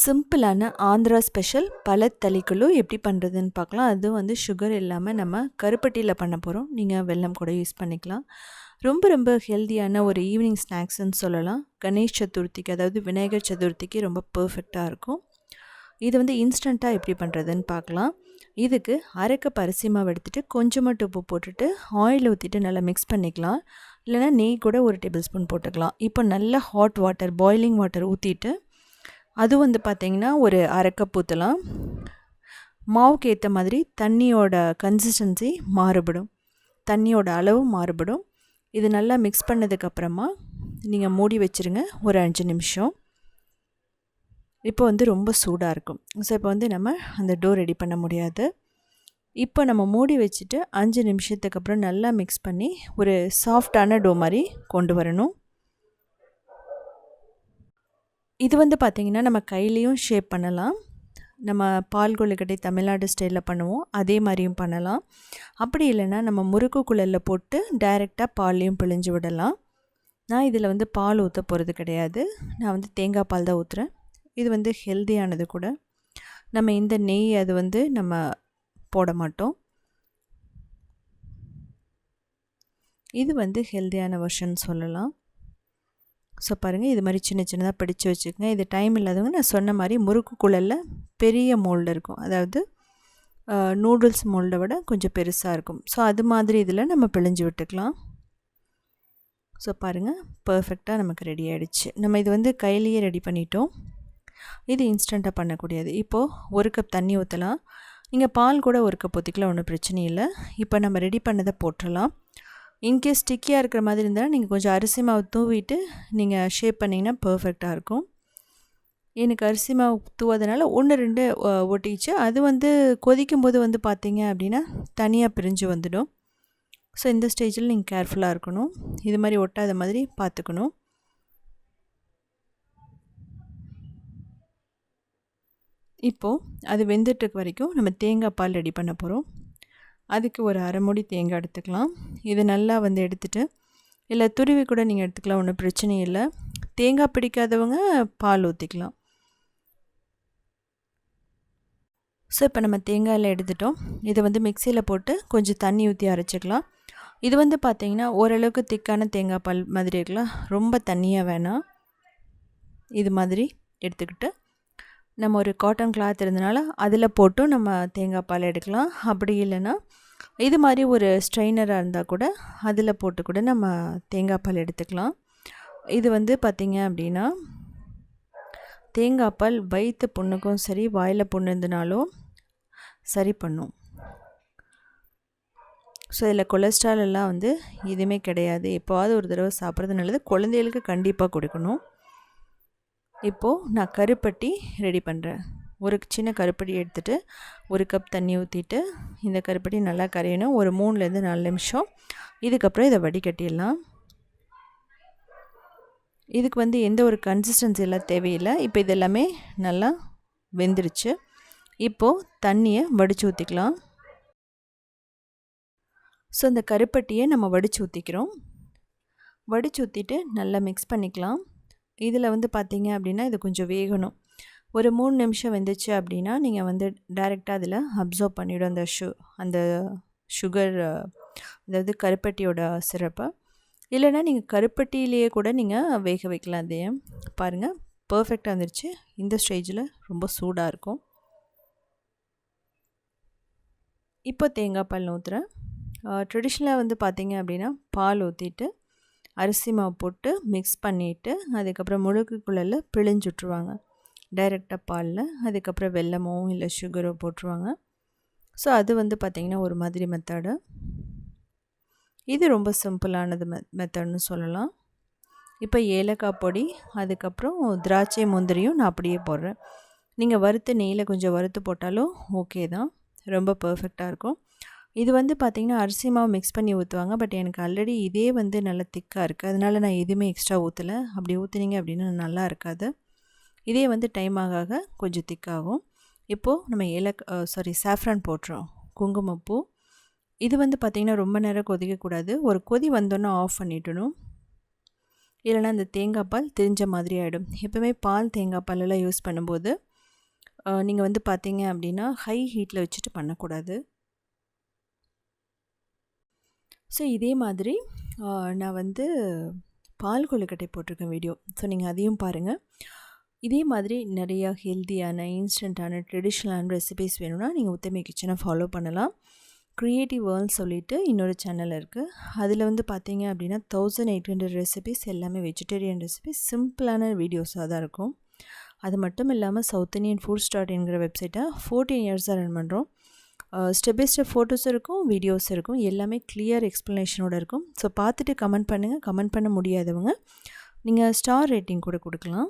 சிம்பிளான ஆந்திரா ஸ்பெஷல். பழத்தளிக்குழு எப்படி பண்ணுறதுன்னு பார்க்கலாம். அதுவும் வந்து சுகர் இல்லாமல் நம்ம கருப்பட்டியில் பண்ண போகிறோம் நீங்கள் வெல்லம் கூட யூஸ் பண்ணிக்கலாம். ரொம்ப ரொம்ப ஹெல்த்தியான ஒரு ஈவினிங் ஸ்நாக்ஸ்ன்னு சொல்லலாம். கணேஷ் சதுர்த்திக்கு அதாவது விநாயகர் சதுர்த்திக்கு ரொம்ப பர்ஃபெக்டாக இருக்கும். இது வந்து இன்ஸ்டண்ட்டாக எப்படி பண்ணுறதுன்னு பார்க்கலாம். இதுக்கு அரை கப் அரிசி மாவு எடுத்துகிட்டு கொஞ்சமாக உப்பு போட்டுட்டு ஆயில் ஊற்றிட்டு நல்லா மிக்ஸ் பண்ணிக்கலாம். இல்லைனா நெய் கூட ஒரு டேபிள் ஸ்பூன் போட்டுக்கலாம். இப்போ நல்லா ஹாட் வாட்டர் பாய்லிங் வாட்டர் ஊற்றிட்டு அது வந்து பார்த்திங்கன்னா ஒரு அரை ஊற்றலாம் மாவுக்கு ஏற்ற மாதிரி தண்ணியோட கன்சிஸ்டன்சி மாறுபடும். தண்ணியோட அளவு மாறுபடும். இது நல்லா மிக்ஸ் பண்ணதுக்கப்புறமா நீங்கள் மூடி வச்சுருங்க ஒரு அஞ்சு நிமிஷம். இப்போ வந்து ரொம்ப சூடாக இருக்கும். ஸோ இப்போ வந்து நம்ம அந்த டோ ரெடி பண்ண முடியாது. இப்போ நம்ம மூடி வச்சுட்டு அஞ்சு நிமிஷத்துக்கு அப்புறம் நல்லா மிக்ஸ் பண்ணி ஒரு சாஃப்டான டோ மாதிரி கொண்டு வரணும். இது வந்து பார்த்திங்கன்னா நம்ம கையிலையும் ஷேப் பண்ணலாம். நம்ம பால் கொழுக்கட்டை தமிழ்நாடு ஸ்டைலில் பண்ணுவோம். அதே மாதிரியும் பண்ணலாம். அப்படி இல்லைன்னா நம்ம முறுக்கு குழலில் போட்டு டைரெக்டாக பால்லையும் பிழிஞ்சு விடலாம். நான் இதில் வந்து பால் ஊற்ற போகிறது கிடையாது. நான் வந்து தேங்காய் பால் தான் ஊற்றுறேன் இது வந்து ஹெல்த்தியானது கூட. நம்ம இந்த நெய் அது வந்து நம்ம போட மாட்டோம். இது வந்து ஹெல்த்தியான வெர்ஷன் சொல்லலாம். ஸோ பாருங்கள் இது மாதிரி சின்ன சின்னதாக பிடிச்சி வச்சுக்கோங்க. இது டைம் இல்லாதவங்க நான் சொன்ன மாதிரி முறுக்கு குழலில் பெரிய மோல்டு இருக்கும். அதாவது நூடுல்ஸ் மோல்டை விட கொஞ்சம் பெருசாக இருக்கும். ஸோ அது மாதிரி இதில் நம்ம பிழிஞ்சு விட்டுக்கலாம். ஸோ பாருங்கள் பர்ஃபெக்டாக நமக்கு ரெடி ஆகிடுச்சு நம்ம இது வந்து கையிலேயே ரெடி பண்ணிட்டோம். இது இன்ஸ்டண்ட்டாக பண்ணக்கூடியது. இப்போது ஒரு கப் தண்ணி ஊற்றலாம் நீங்கள் பால் கூட ஒரு கப் ஊற்றிக்கலாம் ஒன்றும் பிரச்சனை இல்லை. இப்போ நம்ம ரெடி பண்ணதை போட்டுடலாம் இன்கேஸ் ஸ்டிக்கியாக இருக்கிற மாதிரி இருந்தால் நீங்கள் கொஞ்சம் அரிசி மாவு தூவிட்டு நீங்கள் ஷேப் பண்ணிங்கன்னா பர்ஃபெக்டாக இருக்கும். எனக்கு அரிசி மாவு தூவாதனால ஒன்று ரெண்டு ஒட்டிச்சு. அது வந்து கொதிக்கும் போது வந்து பார்த்தீங்க அப்படின்னா தனியாக பிரிஞ்சு வந்துடும். ஸோ இந்த ஸ்டேஜில் நீங்கள் கேர்ஃபுல்லாக இருக்கணும். இது மாதிரி ஒட்டாத மாதிரி பார்த்துக்கணும் இப்போது அது வெந்துட்டுருக்கு வரைக்கும் நம்ம தேங்காய் பால் ரெடி பண்ண போகிறோம் அதுக்கு ஒரு அரை மூடி தேங்காய் எடுத்துக்கலாம். இது நல்லா வந்து எடுத்துகிட்டு இல்லை துருவி கூட நீங்கள் எடுத்துக்கலாம் ஒன்றும் பிரச்சனை இல்லை. தேங்காய் பிடிக்காதவங்க பால் ஊற்றிக்கலாம் ஸோ இப்போ நம்ம தேங்காயில் எடுத்துட்டோம். இதை வந்து மிக்சியில் போட்டு கொஞ்சம் தண்ணி ஊற்றி அரைச்சிக்கலாம். இது வந்து பார்த்திங்கன்னா ஓரளவுக்கு திக்கான தேங்காய் பால் மாதிரி இருக்கலாம். ரொம்ப தண்ணியாக வேணாம். இது மாதிரி எடுத்துக்கிட்டு நம்ம ஒரு காட்டன் கிளாத் இருந்தனால அதில் போட்டும் நம்ம தேங்காய் பால் எடுக்கலாம். அப்படி இல்லைன்னா இது மாதிரி ஒரு ஸ்ட்ரெயினராக இருந்தால் கூட அதில் போட்டு கூட நம்ம தேங்காய் பால் எடுத்துக்கலாம். இது வந்து பார்த்திங்க அப்படின்னா தேங்காய் பால் வயிற்று புண்ணுக்கும் சரி வாயில் புண்ணு இருந்தனாலும் சரி பண்ணும். ஸோ இதில் கொலஸ்ட்ரால் எல்லாம் வந்து எதுவுமே கிடையாது. எப்போவாவது ஒரு தடவை சாப்பிட்றது நல்லது. குழந்தைகளுக்கு கண்டிப்பாக கொடுக்கணும். இப்போது நான் கருப்பட்டி ரெடி பண்ணுறேன் ஒரு சின்ன கருப்பட்டி எடுத்துகிட்டு ஒரு கப் தண்ணி ஊற்றிட்டு இந்த கருப்படி நல்லா கரையணும். ஒரு மூணுலேருந்து நாலு நிமிஷம். இதுக்கப்புறம் இதை வடிகட்டிடலாம். இதுக்கு வந்து எந்த ஒரு கன்சிஸ்டன்சி எல்லாம் தேவையில்லை. இப்போ இதெல்லாமே நல்லா வெந்துருச்சு. இப்போது தண்ணியை வடித்து ஊற்றிக்கலாம் ஸோ இந்த கருப்பட்டியை நம்ம வடித்து ஊற்றிக்கிறோம் வடித்து ஊற்றிட்டு நல்லா மிக்ஸ் பண்ணிக்கலாம். இதில் வந்து பார்த்திங்க அப்படின்னா இது கொஞ்சம் வேகணும். ஒரு மூணு நிமிஷம் வெந்துச்சு அப்படின்னா நீங்கள் வந்து டைரெக்டாக அதில் அப்சர்வ் பண்ணிவிடும் அந்த ஷு அந்த சுகர் அதாவது கருப்பட்டியோட சிறப்பை. இல்லைனா நீங்கள் கருப்பட்டியிலேயே கூட நீங்கள் வேக வைக்கலாம் அதையும் பாருங்கள் பர்ஃபெக்டாக வந்துருச்சு இந்த ஸ்டேஜில் ரொம்ப சூடாக இருக்கும். இப்போ தேங்காய் பால் ஊற்றுறேன் ட்ரெடிஷ்னலாக வந்து பார்த்திங்க அப்படின்னா பால் ஊற்றிட்டு அரிசி மாவு போட்டு மிக்ஸ் பண்ணிவிட்டு அதுக்கப்புறம் முழுக்குக்குள்ளே பிழிஞ்சு விட்ருவாங்க டைரெக்டாக பாலில் அதுக்கப்புறம் வெல்லமோ இல்லை சுகரோ போட்டுருவாங்க. ஸோ அது வந்து பார்த்திங்கன்னா ஒரு மாதிரி மெத்தடு இது ரொம்ப சிம்பிளானது மெ மெத்தட்னு சொல்லலாம். இப்போ ஏலக்காய் பொடி அதுக்கப்புறம் திராட்சை முந்திரியும் நான் அப்படியே போடுறேன். நீங்கள் வறுத்து நெய்யில் கொஞ்சம் வறுத்து போட்டாலும் ஓகே தான். ரொம்ப பர்ஃபெக்டாக இருக்கும். இது வந்து பார்த்திங்கன்னா அரிசி மாவு மிக்ஸ் பண்ணி ஊற்றுவாங்க பட் எனக்கு ஆல்ரெடி இதே வந்து நல்லா திக்காக இருக்குது அதனால் நான் எதுவுமே எக்ஸ்ட்ரா ஊற்றலை அப்படி ஊற்றுனீங்க அப்படின்னா நல்லா இருக்காது. இதே வந்து டைம் ஆக ஆக கொஞ்சம் திக்காகும் இப்போது நம்ம ஏலக் சாரி சாஃப்ரான் போட்டுறோம். குங்குமப்பூ. இது வந்து பார்த்திங்கன்னா ரொம்ப நேரம் கொதிக்கக்கூடாது ஒரு கொதி வந்தோன்னே ஆஃப் பண்ணிடணும். இல்லைனா அந்த தேங்காய் பால் திரிஞ்ச மாதிரி ஆகிடும் எப்போவுமே பால் தேங்காய் பாலெல்லாம் யூஸ் பண்ணும்போது நீங்கள் வந்து பார்த்தீங்க அப்படின்னா ஹை ஹீட்டில் வச்சுட்டு பண்ணக்கூடாது. ஸோ இதே மாதிரி நான் வந்து பால் கொழுக்கட்டை போட்டிருக்கேன் வீடியோ ஸோ நீங்கள் அதையும் பாருங்கள் இதே மாதிரி நிறையா ஹெல்த்தியான இன்ஸ்டண்ட்டான ட்ரெடிஷ்னலான ரெசிபீஸ் வேணும்னா நீங்கள் உத்தமி கிச்சனை ஃபாலோ பண்ணலாம். க்ரியேட்டிவ் வேர்ல்ட் சொல்லிவிட்டு இன்னொரு சேனல் இருக்குது அதில் வந்து பார்த்தீங்க அப்படின்னா தௌசண்ட் எயிட் ஹண்ட்ரட் ரெசிபீஸ் எல்லாமே வெஜிடேரியன் ரெசிபீஸ் சிம்பிளான வீடியோஸாக தான் இருக்கும். அது மட்டும் இல்லாமல் சவுத் இந்தியன் ஃபுட் ஸ்டார்ட் என்கிற வெப்சைட்டை ஃபோர்டீன் இயர்ஸாக ரன் பண்ணுறோம் ஸ்டெப் பை ஸ்டெப் ஃபோட்டோஸ் இருக்கும் வீடியோஸ் இருக்கும். எல்லாமே கிளியர் எக்ஸ்ப்ளனேஷனோட இருக்கும். ஸோ பார்த்துட்டு கமெண்ட் பண்ணுங்கள் கமெண்ட் பண்ண முடியாதவங்க நீங்கள் ஸ்டார் ரேட்டிங் கூட கொடுக்கலாம்.